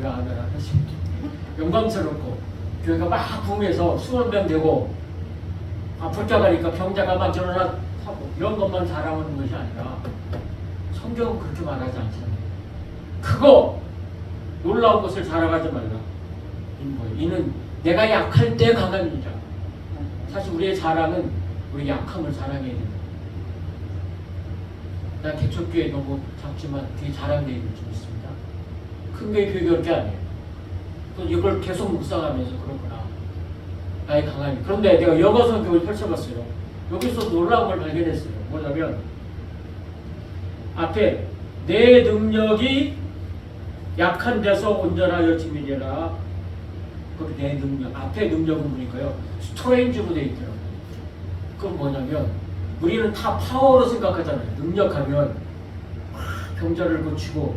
왜 안 하나 싶지. 영광스럽고 교회가 막 수만 명 되고 때 가니까 병자가 막 일어나 하고 이런 것만 자랑하는 것이 아니라 성경은 그렇게 말하지 않잖아요. 크고 놀라운 것을 자랑하지 말라. 이는 내가 약할 때 강한 이자. 사실 우리의 자랑은 우리 약함을 자랑해야 된다. 나 개척교회 너무 작지만 되게 자랑되는 좀 있습니다. 큰 교회 교육이 게 아니에요. 또 이걸 계속 묵상하면서 그렇구나. 나의 강함이. 그런데 내가 영어 성경을 펼쳐봤어요. 여기서 놀라운 걸 발견했어요. 뭐냐면 앞에 내 능력이 약한 데서 온전하여 지민이라 거기 내 능력 앞에 능력은 뭐니까요 스트레인지로 돼 있더라고요 그건 뭐냐면 우리는 다 파워로 생각하잖아요 능력하면 막 병자를 고치고